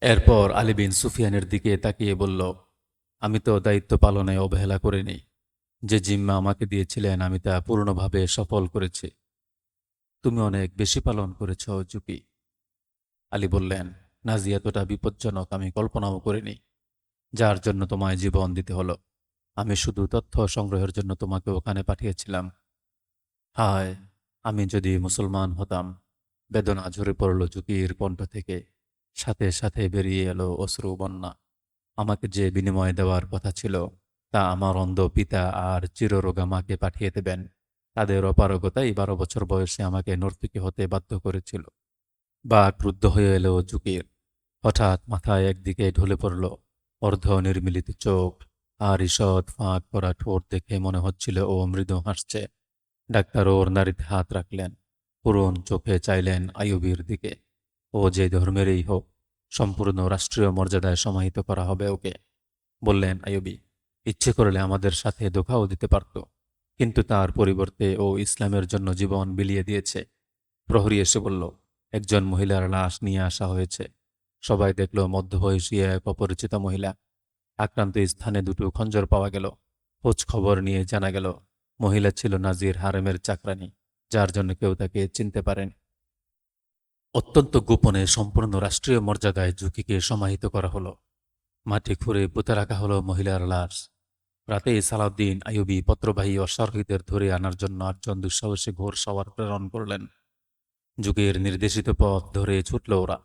এরপর আলী বিন সুফিয়ানের দিকে তাকিয়ে বলল, আমি তো দায়িত্ব পালনে অবহেলা করিনি। যে জিম্মা আমাকে দিয়েছিলেন, আমি তা পূর্ণভাবে সফল করেছি। তুমি অনেক বেশি পালন করেছ, জুকি। আলী বললেন, নাজি, এতটা বিপজ্জনক আমি কল্পনাও করিনি। যার জন্য তোমায় জীবন দিতে হলো। আমি শুধু তথ্য সংগ্রহের জন্য তোমাকে ওখানে পাঠিয়েছিলাম। হায়, আমি যদি মুসলমান হতাম, বেদনা ঝরে পড়ল জুকির কণ্ঠ থেকে। সাথে সাথে বেরিয়ে এলো অশ্রু বন্যা। আমাকে যে বিনিময় দেওয়ার কথা ছিল, তা আমার অন্ধ পিতা আর চিররোগা মাকে পাঠিয়ে দেবেন। তাদের অপারগতাই বারো বছর বয়সে আমাকে নর্তকী হতে বাধ্য করেছিল। বা ক্রুদ্ধ হয়ে এলো জুকির হঠাৎ মাথায় একদিকে ঢলে পড়ল অর্ধ নির্মিলিত চোখ আর ঈষৎ ফাঁক করা ঠোঁট দেখে মনে হচ্ছিল ও মৃদু হাসছে। ডাক্তার ওর নারীতে হাত রাখলেন। পুরন চোখে চাইলেন আয়ুবীর দিকে। ও যে ধর্মেরই হোক, সম্পূর্ণ রাষ্ট্রীয় মর্যাদায় সমাহিত করা হবে ওকে। বললেন আয়ুবী ইচ্ছে করলে আমাদের সাথে ধোকাও দিতে পারত, কিন্তু তার পরিবর্তে ও ইসলামের জন্য জীবন বিলিয়ে দিয়েছে। প্রহরী এসে বলল, একজন মহিলার লাশ নিয়ে আসা হয়েছে। সবাই দেখল মধ্যবয়সী এক অপরিচিত মহিলা। আক্রান্ত স্থানে দুটো খঞ্জর পাওয়া গেল। খোঁজ খবর নিয়ে জানা গেল, মহিলা ছিল নাজির হারেমের চাকরানি, যার জন্য কেউ তাকে চিনতে পারেন। অত্যন্ত গোপনে সম্পূর্ণ রাষ্ট্রীয় মর্যাদায় ঝুঁকিকে সমাহিত করা হলো। মাটি খুঁড়ে পুঁতে রাখা হলো মহিলার লাশ। রাতে সালাউদ্দিন আইয়ুবী পত্রবাহী অশ্বারোহীদের ধরে আনার জন্য আটজন দুঃসাহসী ঘোর সবার প্রেরণ করলেন। যুগের নির্দেশিত পথ ধরে ছুটল ওরা।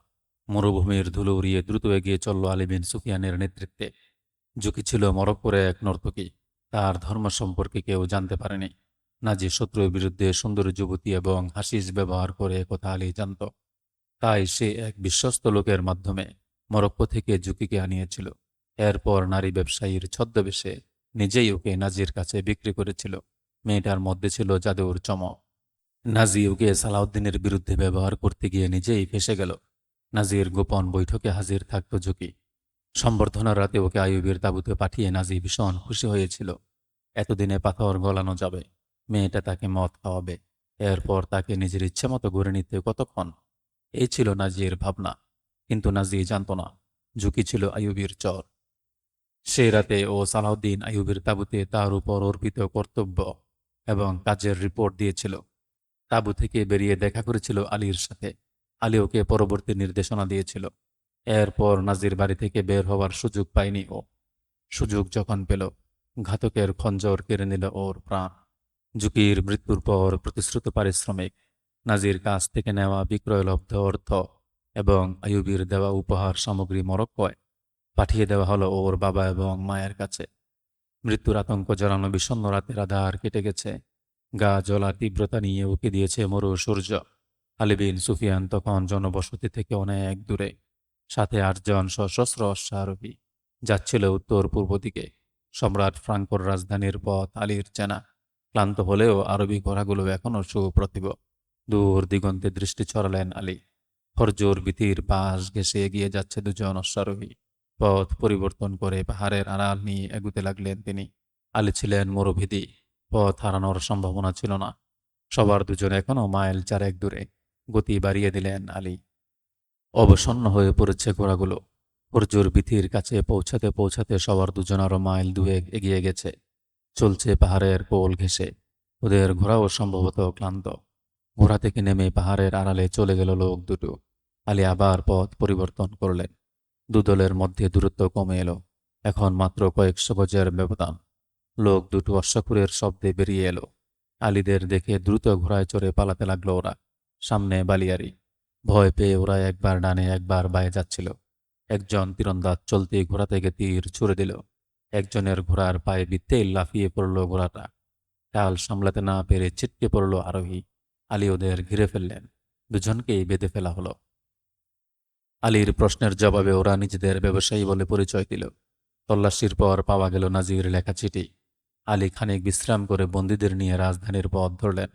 মরুভূমির ধুলো উড়িয়ে দ্রুত এগিয়ে চলল আলী বিন সুফিয়ানের নেতৃত্বে। ঝুঁকি ছিল মরক্কোর এক নর্তকী। তার ধর্ম সম্পর্কে কেউ জানতে পারেনি। নাজি শত্রুর বিরুদ্ধে সুন্দর যুবতী এবং হাসিস ব্যবহার করে কথা আলী জানত। তাই সে এক বিশ্বস্ত লোকের মাধ্যমে মরক্কো থেকে ঝুঁকিকে আনিয়েছিল। এরপর নারী ব্যবসায়ীর ছদ্মবেশে নিজেই ওকে নাজির কাছে বিক্রি করেছিল। মেয়েটার মধ্যে ছিল জাদুর চমক। নাজি ওকে সালাউদ্দিনের বিরুদ্ধে ব্যবহার করতে গিয়ে নিজেই ফেসে গেল। নাজির গোপন বৈঠকে হাজির থাকত ঝুঁকি। সম্বর্ধনার রাতে ওকে আয়ুবের তাবুতে পাঠিয়ে নাজি ভীষণ খুশি হয়েছিল। এতদিনে পাথর গলানো যাবে, মেয়েটা তাকে মদ খাওয়াবে। এরপর তাকে নিজের ইচ্ছে মতো গড়ে নিতে কতক্ষণ এই ছিল নাজির ভাবনা, কিন্তু নাজি জানত না। ঝুঁকি ছিল আয়ুবের চর। সেই রাতে ও সালাউদ্দিন আয়ুবের তাবুতে তার উপর অর্পিত কর্তব্য এবং কাজের রিপোর্ট দিয়েছিল। তাবু থেকে বেরিয়ে দেখা করেছিল আলীর সাথে। আলী ওকে পরবর্তী নির্দেশনা দিয়েছিল। এরপর নাজির বাড়ি থেকে বের হওয়ার সুযোগ পায়নি ও। সুযোগ যখন পেল, ঘাতকের খঞ্জর কেড়ে নিল ওর প্রাণ। ঝুঁকির মৃত্যুর পর প্রতিশ্রুত পারিশ্রমিক নাজির কাছ থেকে নেওয়া বিক্রয়লব্ধ অর্থ এবং আয়ুবীর দেওয়া উপহার সামগ্রী মরক্কয় পাঠিয়ে দেওয়া হলো ওর বাবা এবং মায়ের কাছে। মৃত্যুর আতঙ্ক জড়ানো বিষণ্ণ রাতের আধার কেটে গেছে। গা জ্বলা তীব্রতা নিয়ে উকে দিয়েছে মরু সূর্য। আলিবিন সুফিয়ান তখন জনবসতি থেকে অনেক দূরে। সাথে আটজন সশস্ত্র অশ্বারোহী যাচ্ছিল উত্তর পূর্ব দিকে। সম্রাট ফ্রাঙ্কোর রাজধানীর পথ আলীর চেনা। ক্লান্ত হলেও আরবি ঘোড়াগুলো এখনও সুপ্রতিভ। দূর দিগন্তে দৃষ্টি ছড়ালেন আলী। হরজোর বিতির পাশ ঘেসে এগিয়ে যাচ্ছে দুজন অশ্বারোহী। পথ পরিবর্তন করে পাহাড়ের আড়াল নিয়ে এগুতে লাগলেন তিনি। আলী ছিলেন মরুভিদি পথ হারানোর সম্ভাবনা ছিল না। সবার দুজন এখনও মাইল চারেক দূরে। গতি বাড়িয়ে দিলেন আলী। অবসন্ন হয়ে পড়েছে ঘোড়াগুলো। হরজুর বিথির কাছে পৌঁছাতে পৌঁছাতে সবার দুজন আরও মাইল দুয়ে এগিয়ে গেছে। চলছে পাহাড়ের কোল ঘেঁষে। ওদের ঘোড়াও সম্ভবত ক্লান্ত। ঘোড়া থেকে নেমে পাহাড়ের আড়ালে চলে গেল লোক দুটো। আলী আবার পথ পরিবর্তন করলেন। দুদলের মধ্যে দূরত্ব কমে এলো। এখন মাত্র কয়েকশো গজের ব্যবধান। লোক দুটো অশ্বকুরের শব্দে বেরিয়ে এলো। আলীদের দেখে দ্রুত ঘোড়ায় চড়ে পালাতে লাগল ওরা। সামনে বালিয়ারি। ভয় পেয়ে ওরা একবার ডানে একবার বায়ে যাচ্ছিল। একজন তীরন্দাজ চলতে ঘোড়া থেকে তীর ছুড়ে দিল। একজনের ঘোড়ার পায়ে বিত্তেই লাফিয়ে পড়ল ঘোড়াটা। কাল সামলাতে না পেরে ছিটকে পড়ল আরোহী। আলী ওদের ঘিরে ফেললেন। দুজনকেই বেঁধে ফেলা হলো। আলীর প্রশ্নের জবাবে ওরা নিজেদের ব্যবসায়ী বলে পরিচয় দিল। তল্লাশির পর পাওয়া গেল নাজির লেখা চিঠি। আলী খানিক বিশ্রাম করে বন্দীদের নিয়ে রাজধানীর পথ ধরলেন।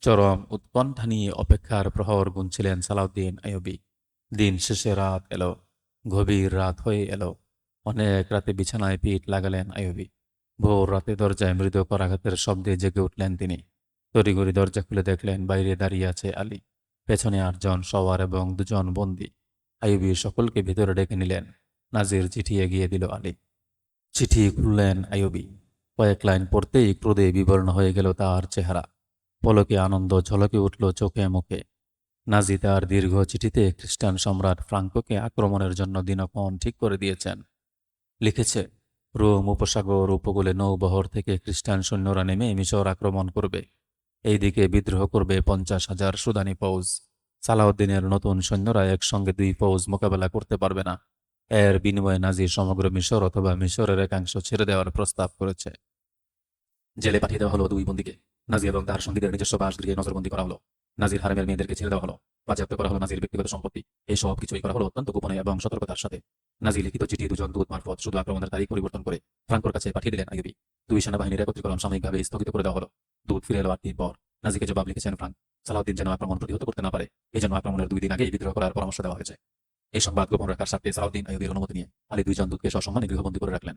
চরম উৎকণ্ঠা নিয়ে অপেক্ষার প্রহর গুনছিলেন সালাউদ্দিন আয়বী দিন শেষে রাত এলো, গভীর রাত হয়ে এলো। অনেক রাতে বিছানায় পিঠ লাগালেন আয়বী ভোর রাতে দরজায় মৃদ করাঘাতের শব্দে জেগে উঠলেন তিনি। তড়িগড়ি দরজা খুলে দেখলেন বাইরে দাঁড়িয়ে আছে আলী। পেছনে আটজন সওয়ার এবং দুজন বন্দি। আইয়ুবী সকলকে ভেতরে ডেকে নিলেন। নাজির চিঠি এগিয়ে দিল আলী। চিঠি খুললেন আইয়ুবী। কয়েক লাইন পড়তেই ক্রোধে বিবর্ণ হয়ে গেল তার চেহারা। পলকে আনন্দ ঝলকে উঠল চোখে মুখে। নাজি তার দীর্ঘ চিঠিতে খ্রিস্টান সম্রাট ফ্রাঙ্কোকে আক্রমণের জন্য দিনক্ষণ ঠিক করে দিয়েছেন। লিখেছে, রোম উপসাগর উপকূলে নৌবহর থেকে খ্রিস্টান সৈন্যরা নেমে মিশর আক্রমণ করবে। এইদিকে বিদ্রোহ করবে পঞ্চাশ হাজার সুদানি ফৌজ। সালাউদ্দিনের নতুন সৈন্যরা একসঙ্গে দুই ফৌজ মোকাবেলা করতে পারবে না। এর বিনিময়ে নাজি সমগ্র মিশর অথবা মিশরের একাংশ ছেড়ে দেওয়ার প্রস্তাব করেছে। জেলে পাঠিয়ে দেওয়া হলো দুই বন্দীকে। নাজি এবং তার সঙ্গীদের নিজস্ব বাসগৃহে নজরবন্দি করা হলো। নাজির হারামের মেয়েদেরকে ছেড়ে দেওয়া হলো। বাজেয়াপ্ত করা হলো নাজির ব্যক্তিগত সম্পত্তি। এই সব কিছুই করা হলো অত্যন্ত গোপনে এবং সতর্কতার সাথে। নাজি লিখিত চিঠি, দুজন দূত মারফত শুধু আক্রমণের তারিখ পরিবর্তন করে ফ্রাঙ্কোর কাছে পাঠিয়ে দিলেন আইয়ুবী। দুই সেনাবাহিনীর একত্রীকরণ সাময়িকভাবে স্থগিত করে দেওয়া হলো। দূত ফিরে এলো দিন পর। নাজিকে জবাব লিখেছেন ফ্রাঙ্ক। সালাউদ্দিন যেন আক্রমণ প্রতিহত করতে না পারে এই জন্য আক্রমণের দুই দিন আগেই বিদ্রোহ করার পরামর্শ দেওয়া হয়েছে। এই সংবাদ গোপন রাখার স্বার্থে সালাউদ্দিন আইয়ুবীর অনুমতি নিয়ে আলী দুইজন দূতকে সসম্মানে গৃহবন্দী করে রাখলেন।